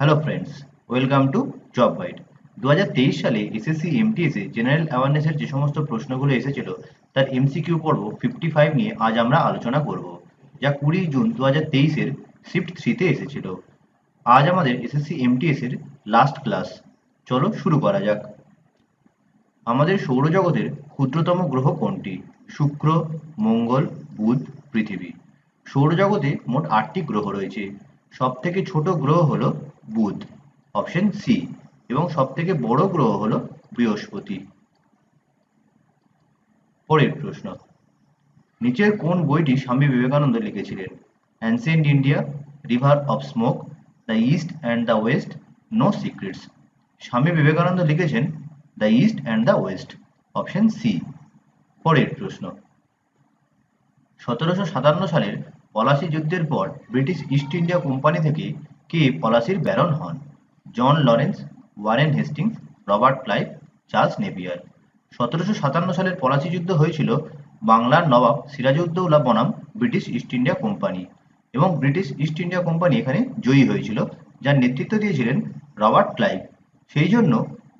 Hello friends welcome to job bite দু হাজার তেইশ সালে এসএসসি এমটিএসে জেনারেল অ্যাওয়ারনেসের যে সমস্ত প্রশ্নগুলো এসেছিল, তার এমসিকিউ পর্ব ফিফটি ফাইভ নিয়ে আজ আমরা আলোচনা করব। যা কুড়ি জুন দু হাজার তেইশের শিফট থ্রিতে এসেছিল। আজ আমাদের এসএসসি এমটিএসের লাস্ট ক্লাস চলো শুরু করা যাক। আমাদের সৌরজগতের ক্ষুদ্রতম গ্রহ কোনটি? শুক্র, মঙ্গল, বুধ, পৃথিবী। সৌরজগতে মোট আটটি গ্রহ রয়েছে। সব থেকে ছোট গ্রহ হলো বুধ অপশন সি এবং সব থেকে বড় গ্রহ হল বৃহস্পতি। পরের প্রশ্ন, নিচের কোন বইটি স্বামী বিবেকানন্দ লিখেছিলেন? Ancient India river of smoke the east and the west no secrets Swami Vivekananda লিখেছেন the east and the west option C পরের প্রশ্ন, সতেরোশো সাতান্ন সালের পলাশি যুদ্ধের পর ব্রিটিশ ইস্ট ইন্ডিয়া কোম্পানি থেকে কে পলাশির ব্যারন হন? John Lawrence, Warren Hastings, Robert Clive, Charles Napier. সতেরোশো সাতান্ন সালের পলাশি যুদ্ধ হয়েছিল বাংলার নবাব সিরাজউদ্দৌলা বনাম, ব্রিটিশ ইস্ট ইন্ডিয়া কোম্পানি। এবং ব্রিটিশ ইস্ট ইন্ডিয়া কোম্পানি এখানে জয়ী হয়েছিল, যার নেতৃত্ব দিয়েছিলেন রবার্ট ক্লাইভ। সেই জন্য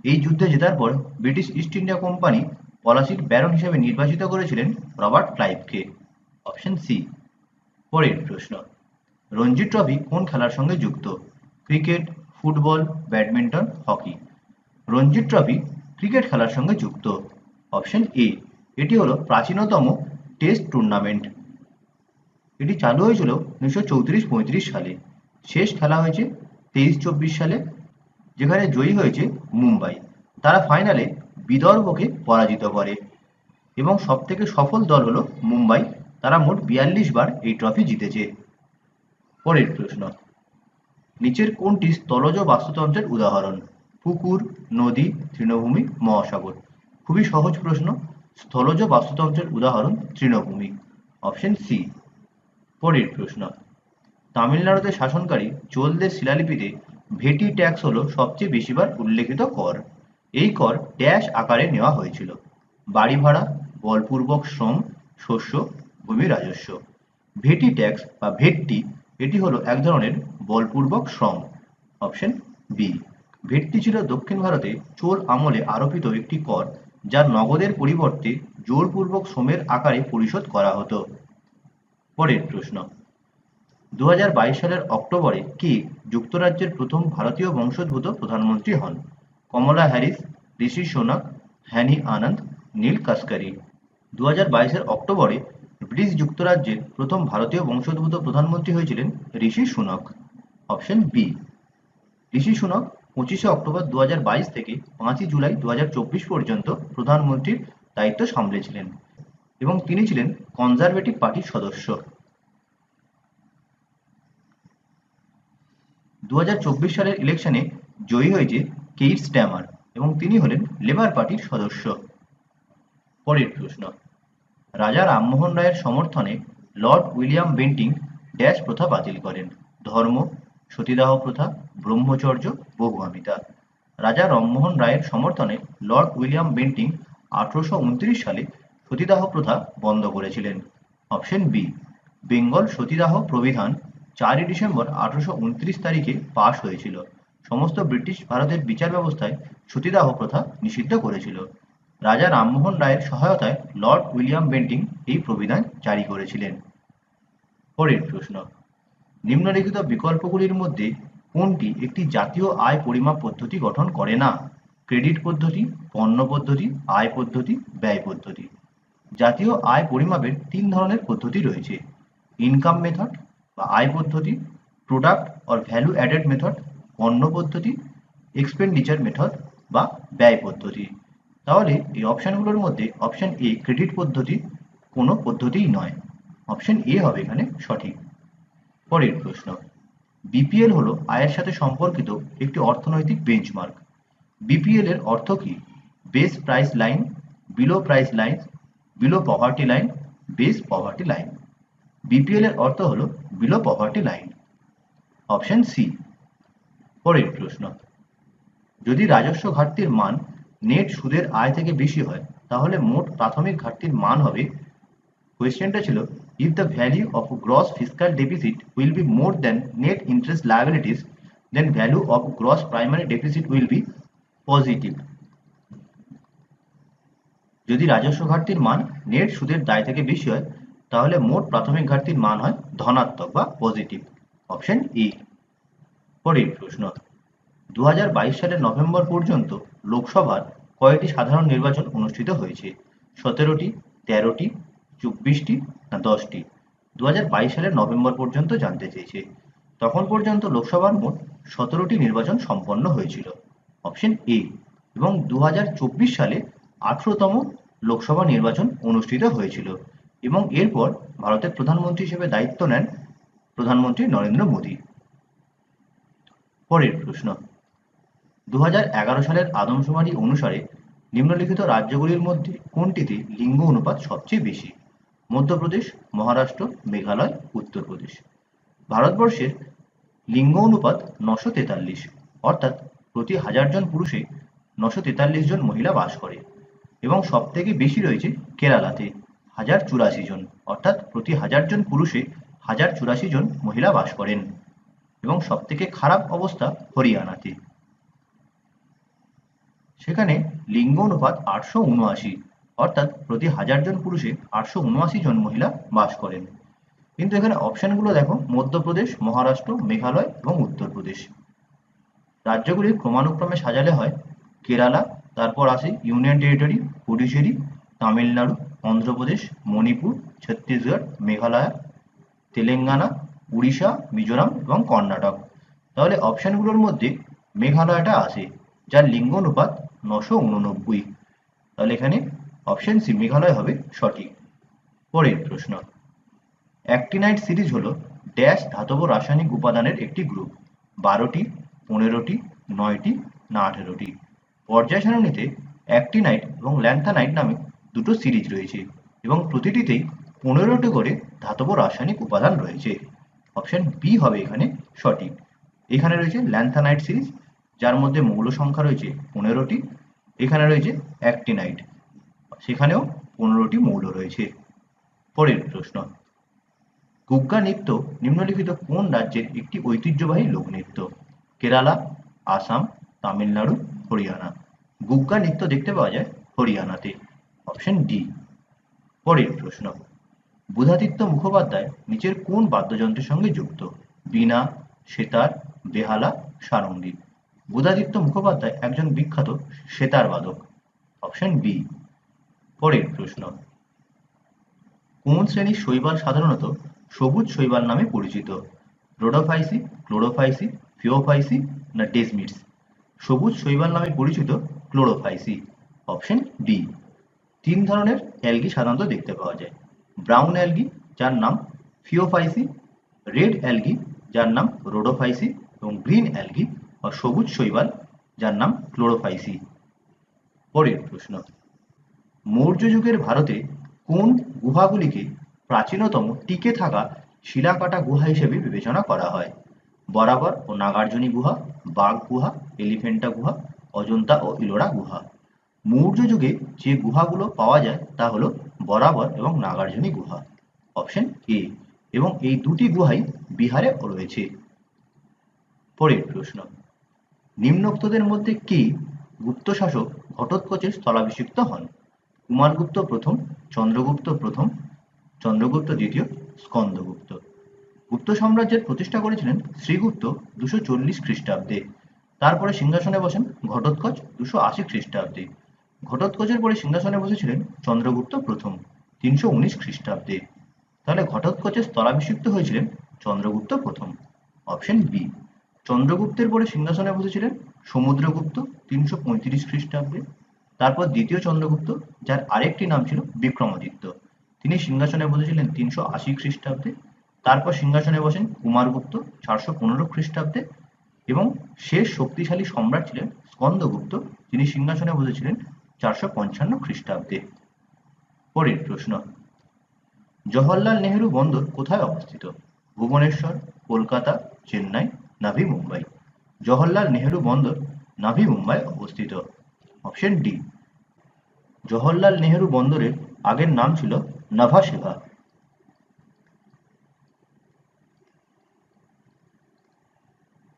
এই যুদ্ধে জেতার পর ব্রিটিশ ইস্ট ইন্ডিয়া কোম্পানি পলাশির ব্যারন হিসেবে নির্বাচিত করেছিলেন রবার্ট ক্লাইভকে। অপশন সি, পরের প্রশ্ন। রঞ্জি ট্রফি কোন খেলার সঙ্গে যুক্ত? Cricket, football, badminton, hockey. Ranji trophy cricket খেলার সঙ্গে যুক্ত। অপশন এ, এটি হলো প্রাচীনতম টেস্ট টুর্নামেন্ট। এটি চালু হয়েছিল উনিশশো চৌত্রিশ পঁয়ত্রিশ সালে। শেষ খেলা হয়েছে তেইশ চব্বিশ সালে, যেখানে জয়ী হয়েছে মুম্বাই। তারা ফাইনালে বিদর্ভকে পরাজিত করে। এবং সবথেকে সফল দল হলো মুম্বাই। তারা মোট বিয়াল্লিশ বার এই ট্রফি জিতেছে। পরের প্রশ্ন। নিচের কোনটি স্থলজ বাস্তুতন্ত্রের উদাহরণ? পুকুর, নদী, তৃণভূমি, মহাসাগর। খুবই সহজ প্রশ্ন। স্থলজ বাস্তুতন্ত্রের উদাহরণ তৃণভূমি। Option C. পরের প্রশ্ন। তামিলনাড়ুতে শাসনকারী চোলদের শিলালিপিতে ভেটি ট্যাক্স হলো সবচেয়ে বেশিবার উল্লেখিত কর। এই কর ড্যাশ আকারে নেওয়া হয়েছিল। বাড়ি ভাড়া বলপূর্বক শ্রম, শস্য, ভূমি রাজস্ব। ভেটি ট্যাক্স বা ভেটটি এটি হলো এক ধরনের বলপূর্বক শ্রম অপশন বি ভেটটি ছিল দক্ষিণ ভারতে চোল আমলে আরোপিত একটি কর, যা নগদের পরিবর্তে জোরপূর্বক শ্রমের আকারে পরিশোধ করা হতো। পরের প্রশ্ন। দু হাজার বাইশ সালের অক্টোবরে কে যুক্তরাজ্যের প্রথম ভারতীয় বংশোদ্ভূত প্রধানমন্ত্রী হন? Kamala Harris, Rishi Sunak, Hani Anand, Neel Kashkari. দু বাইশের অক্টোবরে ব্রিটিশ যুক্তরাজ্যের প্রথম ভারতীয় বংশোদ্ভূত প্রধানমন্ত্রী হয়েছিলেন ঋষি সুনক অপশন বি ঋষি সুনক পঁচিশে অক্টোবর দু হাজার বাইশ থেকে পাঁচই জুলাই দুহাজার চব্বিশ পর্যন্ত প্রধানমন্ত্রীর দায়িত্ব সামলেছিলেন এবং তিনি ছিলেন কনজারভেটিভ পার্টির সদস্য। দু হাজার চব্বিশ সালের ইলেকশনে জয়ী হয়েছে কেইট স্ট্যামার এবং তিনি হলেন লেবার পার্টির সদস্য। পরের প্রশ্ন। রাজা রামমোহন রায়ের সমর্থনে লর্ড উইলিয়াম বেন্টিং ড্যাশ প্রথা বাতিল করেন। ধর্ম, সতীদাহ প্রথা, ব্রহ্মচর্য বহুআমিতা রাজা রামমোহন রায়ের সমর্থনে লর্ড উইলিয়াম বেন্টিং আঠারোশো উনত্রিশ সালে সতীদাহ প্রথা বন্ধ করেছিলেন। অপশন বি, বেঙ্গল সতীদাহ প্রবিধান চারই ডিসেম্বর আঠারোশো উনত্রিশ তারিখে পাশ হয়েছিল। সমস্ত ব্রিটিশ ভারতের বিচার ব্যবস্থায় সতীদাহ প্রথা নিষিদ্ধ করেছিল। রাজা রামমোহন রায়ের সহায়তায় লর্ড উইলিয়াম বেন্টিং এই প্রবিধান জারি করেছিলেন। পরের প্রশ্ন, নিম্নলিখিত বিকল্পগুলির মধ্যে কোনটি একটি জাতীয় আয় পরিমাপ পদ্ধতি গঠন করে না? ক্রেডিট পদ্ধতি, পণ্য পদ্ধতি, আয় পদ্ধতি, ব্যয় পদ্ধতি। জাতীয় আয় পরিমাপের তিন ধরনের পদ্ধতি রয়েছে। ইনকাম মেথড বা আয় পদ্ধতি, product or value added method, পণ্য পদ্ধতি, এক্সপেন্ডিচার মেথড বা ব্যয় পদ্ধতি। তাহলে এই অপশানগুলোর মধ্যে অপশান এ ক্রেডিট পদ্ধতি কোনো পদ্ধতিই নয়। অপশান এ হবে এখানে সঠিক। পরের প্রশ্ন বিপিএল হলো আয়ের সাথে সম্পর্কিত একটি অর্থনৈতিক বেঞ্চমার্ক বিপিএল এর অর্থ কি? Base price line below price line below poverty line base poverty line BPL এর অর্থ হলো below poverty line option C পরের প্রশ্ন, যদি রাজস্ব ঘাটতির মান নেট সুদের আয় থেকে বেশি হয়, তাহলে মোট প্রাথমিক ঘাটতির মান হবে। কোয়েশ্চেনটা ছিল if the value of gross fiscal deficit will be more than net interest liabilities then value of gross primary deficit will be positive যদি রাজস্ব ঘাটতির মান নেট সুদের দায় থেকে বেশি হয়, তাহলে মোট প্রাথমিক ঘাটতির মান হয় ধনাত্মক বা পজিটিভ অপশন ই পরের প্রশ্ন। দু হাজার বাইশ সালের নভেম্বর পর্যন্ত লোকসভার কয়টি সাধারণ নির্বাচন অনুষ্ঠিত হয়েছে? সতেরোটি, তেরোটি, চব্বিশটি না দশটি? দু হাজার বাইশ সালের নভেম্বর পর্যন্ত জানতে চেয়েছে। তখন পর্যন্ত লোকসভার মোট সতেরোটি নির্বাচন সম্পন্ন হয়েছিল। অপশন এ এবং দু হাজার চব্বিশ সালে আঠেরোতম লোকসভা নির্বাচন অনুষ্ঠিত হয়েছিল এবং এরপর ভারতের প্রধানমন্ত্রী হিসেবে দায়িত্ব নেন প্রধানমন্ত্রী নরেন্দ্র মোদী। পরের প্রশ্ন দু হাজার এগারো সালের আদমশুমারি অনুসারে নিম্নলিখিত রাজ্যগুলির মধ্যে কোনটিতে লিঙ্গ অনুপাত সবচেয়ে বেশি? মধ্যপ্রদেশ, মহারাষ্ট্র, মেঘালয়, উত্তরপ্রদেশ। ভারতবর্ষের লিঙ্গ অনুপাত নশো তেতাল্লিশ, অর্থাৎ প্রতি হাজার জন পুরুষে নশো তেতাল্লিশ জন মহিলা বাস করে। এবং সব থেকে বেশি রয়েছে কেরালাতে, হাজার চুরাশি জন, অর্থাৎ প্রতি হাজার জন পুরুষে হাজার চুরাশি জন মহিলা বাস করেন। এবং সব থেকে খারাপ অবস্থা হরিয়ানাতে। সেখানে লিঙ্গ অনুপাত আটশো উনআশি, অর্থাৎ প্রতি হাজার জন পুরুষে আটশো উনআশি জন মহিলা বাস করেন। কিন্তু এখানে অপশনগুলো দেখো, মধ্যপ্রদেশ, মহারাষ্ট্র, মেঘালয় এবং উত্তরপ্রদেশ। রাজ্যগুলি ক্রমানুক্রমে সাজালে হয়, কেরালা, তারপর আসে ইউনিয়ন টেরিটরি, পুডুচেরি, তামিলনাড়ু, অন্ধ্রপ্রদেশ, মণিপুর, ছত্তিশগড়, মেঘালয়, তেলেঙ্গানা, উড়িষ্যা, মিজোরাম এবং কর্ণাটক। তাহলে অপশনগুলোর মধ্যে মেঘালয়টা আসে, যার লিঙ্গ অনুপাত নশো উননব্বই। তাহলে এখানে অপশন সি মেঘালয় হবে সঠিক। পরের প্রশ্ন। অ্যাক্টিনাইট সিরিজ হলো ড্যাশ ধাতব রাসায়নিক উপাদানের একটি গ্রুপ। বারোটি, পনেরোটি, নয়টি না আঠেরোটি। পর্যায় সারণীতে অ্যাক্টিনাইট এবং ল্যান্থানাইট নামে দুটো সিরিজ রয়েছে এবং প্রতিটিতেই পনেরোটি করে ধাতব রাসায়নিক উপাদান রয়েছে। অপশন বি হবে এখানে সঠিক। এখানে রয়েছে ল্যান্থানাইট সিরিজ যার মধ্যে মৌল সংখ্যা রয়েছে পনেরোটি, এখানে রয়েছে অ্যাক্টিনাইট সেখানেও পনেরোটি মৌল রয়েছে। পরের প্রশ্ন গুগ্গা নৃত্য নিম্নলিখিত কোন রাজ্যের একটি ঐতিহ্যবাহী লোকনৃত্য কেরালা, আসাম, তামিলনাড়ু, হরিয়ানা। গুগ্গা নৃত্য দেখতে পাওয়া যায় হরিয়ানাতে। Option D. পরের প্রশ্ন, বুধাদিত্য মুখোপাধ্যায় নিচের কোন বাদ্যযন্ত্রের সঙ্গে যুক্ত? বীণা, সেতার, বেহালা, সারঙ্গী। বুধাদিত্য মুখোপাধ্যায় একজন বিখ্যাত সেতার বাদক। অপশন বি পরের প্রশ্ন। কোন শ্রেণির শৈবাল সাধারণত সবুজ শৈবাল নামে পরিচিত? রোডোফাইসি ক্লোরোফাইসি ফিওফাইসি না ডেসমিটস সবুজ শৈবাল নামে পরিচিত ক্লোরোফাইসি অপশন বি তিন ধরনের অ্যালগি সাধারণত দেখতে পাওয়া যায়। ব্রাউন অ্যালগি যার নাম ফিওফাইসি রেড অ্যালগি যার নাম রোডোফাইসি এবং গ্রিন অ্যালগি বা সবুজ শৈবাল, যার নাম ক্লোরোফাইসি। পরের প্রশ্ন মৌর্য যুগের ভারতে কোন গুহাগুলিকে প্রাচীনতম টিকে থাকা শিলাকাটা গুহা হিসেবে বিবেচনা করা হয়? বরাবর ও নাগার্জুনী গুহা, বাঘ গুহা, এলিফেন্টা গুহা, অজন্তা ও ইলোরা গুহা। মৌর্য যুগে যে গুহাগুলো পাওয়া যায় তা হলো বরাবর এবং নাগার্জুনী গুহা। অপশন এ, এবং এই দুটি গুহাই বিহারে রয়েছে। পরের প্রশ্ন নিম্নোক্তদের মধ্যে কি গুপ্ত শাসক ঘটোৎকচের স্থলাভিষিক্ত হন? কুমারগুপ্ত প্রথম, চন্দ্রগুপ্ত প্রথম, চন্দ্রগুপ্ত দ্বিতীয়, স্কন্দগুপ্ত। গুপ্ত সাম্রাজ্যের প্রতিষ্ঠা করেছিলেন শ্রীগুপ্ত দুশো চল্লিশ খ্রিস্টাব্দে। তারপরে সিংহাসনে বসেন ঘটোৎকচ দুশো আশি খ্রিস্টাব্দে। ঘটোৎকচের পরে সিংহাসনে বসেছিলেন চন্দ্রগুপ্ত প্রথম, তিনশো উনিশ খ্রিস্টাব্দে। তাহলে ঘটোৎকচের স্থলাভিষিক্ত হয়েছিলেন চন্দ্রগুপ্ত প্রথম। Option B. চন্দ্রগুপ্তের পরে সিংহাসনে বসেছিলেন সমুদ্রগুপ্ত তিনশো পঁয়ত্রিশ খ্রিস্টাব্দে। তারপর দ্বিতীয় চন্দ্রগুপ্ত, যার আরেকটি নাম ছিল বিক্রমাদিত্য। তিনি সিংহাসনে বসেছিলেন তিনশো আশি খ্রিস্টাব্দে, তারপর সিংহাসনে বসেন কুমারগুপ্ত চারশো পনেরো খ্রিস্টাব্দে এবং শেষ শক্তিশালী সম্রাট ছিলেন স্কন্দগুপ্ত, যিনি সিংহাসনে বসেছিলেন চারশো পঞ্চান্ন খ্রিস্টাব্দে। পরের প্রশ্ন, জওহরলাল নেহেরু বন্দর কোথায় অবস্থিত? ভুবনেশ্বর, কলকাতা, চেন্নাই নাভি মুম্বাই। জওহরলাল নেহেরু বন্দর নাভি মুম্বাই অবস্থিত। Option D. জওহরলাল নেহেরু বন্দরের আগের নাম ছিল নাভাসেভা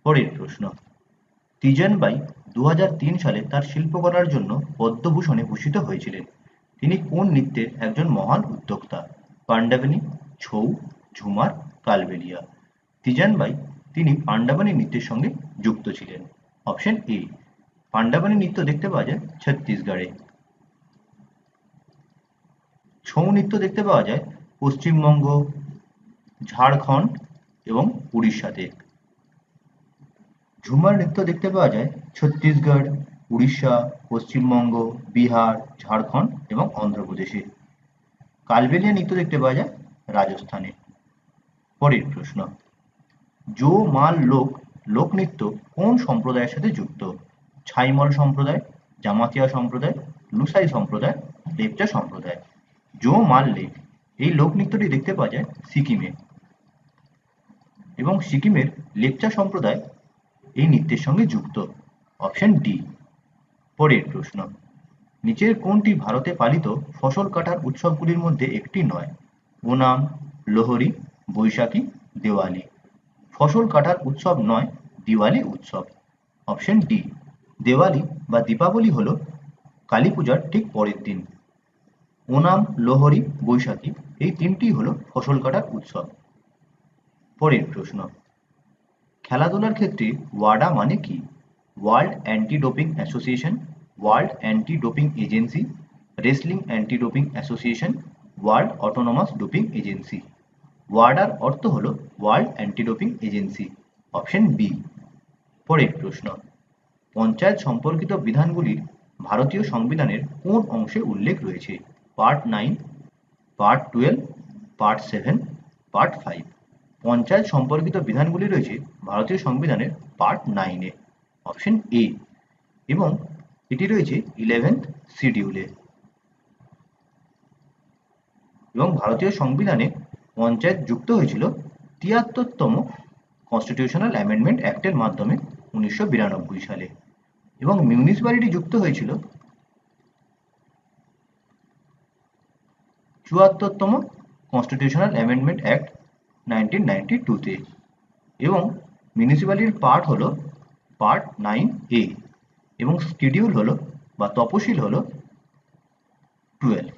পরের প্রশ্ন। তিজনবাই দু সালে তার শিল্পকলার জন্য পদ্মভূষণে ভূষিত হয়েছিলেন। তিনি কোন নৃত্যের একজন মহান উদ্যোক্তা? পাণ্ডাবনী, ছৌ, ঝুমার, কালবেলিয়া। তিজানবাই তিনি পাণ্ডাবনী নৃত্যের সঙ্গে যুক্ত ছিলেন। অপশন এ পাণ্ডাবনী নৃত্য দেখতে পাওয়া যায় ছত্তিশগড়ে। ছৌ নৃত্য দেখতে পাওয়া যায় পশ্চিমবঙ্গ, ঝাড়খণ্ড এবং উড়িষ্যাতে। ঝুমার নৃত্য দেখতে পাওয়া যায় ছত্তিশগড়, উড়িষ্যা, পশ্চিমবঙ্গ, বিহার, ঝাড়খণ্ড এবং অন্ধ্রপ্রদেশে। কালবেলিয়া নৃত্য দেখতে পাওয়া যায় রাজস্থানে। পরের প্রশ্ন জো মাল লোক, লোকনৃত্য কোন সম্প্রদায়ের সাথে যুক্ত? ছাইমল সম্প্রদায়, জামাতিয়া সম্প্রদায়, লুসাই সম্প্রদায়, লেপচা সম্প্রদায়। জো মাল লেক, এই লোকনৃত্যটি দেখতে পাওয়া যায় সিকিমে। এবং সিকিমের লেপচা সম্প্রদায় এই নৃত্যের সঙ্গে যুক্ত। অপশন ডি, পরের প্রশ্ন। নিচের কোনটি ভারতে পালিত ফসল কাটার উৎসবগুলির মধ্যে একটি নয়? ওনাম, লোহরি, বৈশাখী, দেওয়ালি। ফসল কাটার উৎসব নয়, দিওয়ালি উৎসব। অপশন ডি দেওয়ালি বা দীপাবলি হল কালী পূজার ঠিক পরের দিন। ওনাম, লোহরি, বৈশাখী এই তিনটি হলো ফসল কাটার উৎসব। পরের প্রশ্ন, খেলাধুলার ক্ষেত্রে ওয়াডা মানে কি? World anti doping association world anti doping agency wrestling anti doping association world autonomous doping agency order অর্থ হল world anti doping agency, option B. পরের প্রশ্ন, পঞ্চায়েত সম্পর্কিত বিধানগুলির ভারতীয় সংবিধানের কোন অংশে উল্লেখ রয়েছে? Part nine, part twelve, part seven, part five. Panchayat সম্পর্কিত বিধানগুলি রয়েছে ভারতীয় সংবিধানের পার্ট নাইনে, অপশন এ। এবং এটি রয়েছে ইলেভেন্থ শিডিউলে। এবং ভারতীয় সংবিধানে পঞ্চায়েত যুক্ত হয়েছিল তিয়াত্তরতম কনস্টিটিউশনাল অ্যামেন্ডমেন্ট অ্যাক্টের মাধ্যমে উনিশশো বিরানব্বই সালে এবং মিউনিসিপ্যালিটি যুক্ত হয়েছিল চুয়াত্তরতম constitutional amendment act nineteen ninety টুতে এবং মিউনিসিপ্যালিটির পার্ট হলো পার্ট নাইন এ এবং শিডিউল হলো বা তপশিল হলো টুয়েলভ